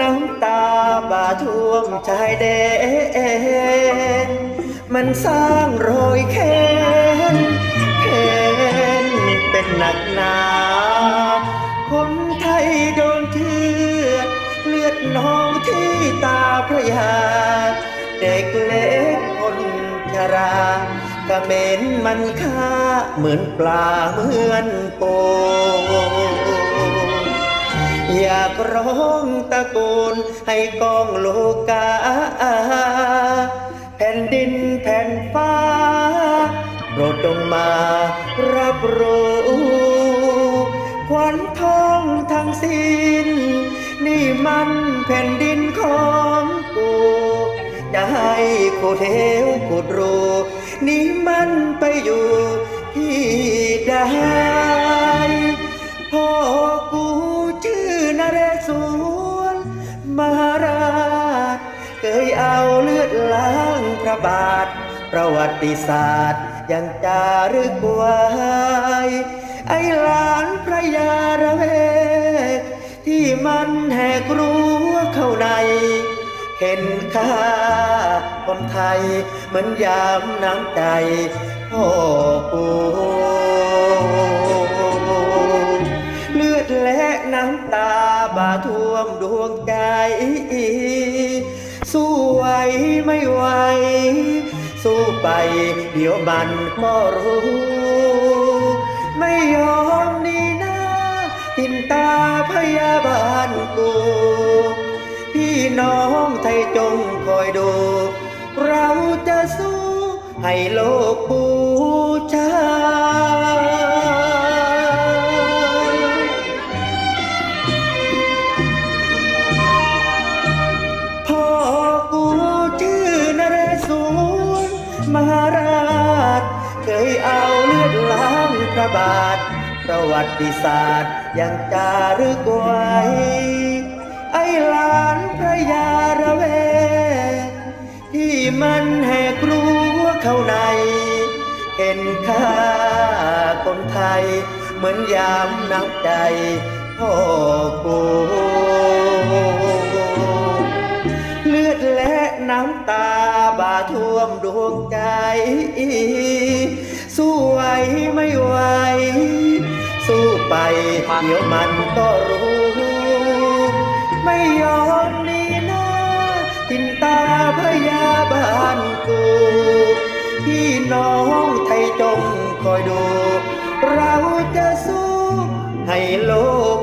น้ำตาบาท่วมชายแดน มันสร้างรอยแค้นแค้นเป็นหนักหนา คนไทยโดนเทือเลือดนองที่ตาพระยา รากระเม็นมันค่าเหมือนปลาเหมือนโปอยากร้องตะโกนให้กองโลกา แผ่นดินแผ่นฟ้าโปรดจงมารับรู้ควันทองทั้งสิ้น นี่มันแผ่นดินของ กูจะให้ขุดเหวขุดรู นี่มันไปอยู่ที่ใดพ่อกูชื่อนเรศวรมหาราชเคยเอาเลือดล้างพระบาท ประวัติศาสตร์ยังจารึกไว้ไอ้หลานพระยาระเวกที่มันแหกรั้วเข้าใน เห็นค่าคนไทย เหมือนยามน้ำใจพ่อปู่เลือดและน้ำตาบาท่วมดวงใจสู้ไหวไม่ไหวสู้ไปเดี๋ยวมันก็รู้ ไม่ยอมนี่นะตินตาพยาบาลกู น้องไทยจงคอยดู เราจะสู้ให้โลกบูชาพ่อกูชื่อนเรศวรมหาราช เคยเอาเลือดล้างพระบาท ประวัติศาสตร์ยังจารึกไว้ ไอ้หลานพระยาระเวกที่มันแหกรั้วเข้าใน เห็นค่าคนไทย เหมือนยามน้ำใจพ่อกูเลือดและน้ำตาบาท่วมดวงใจสู้ไหวไม่ไหวสู้ไปเดี๋ยวมันก็รู้ กูพี่น้องไทยจงคอยดู เราจะสู้ให้โลก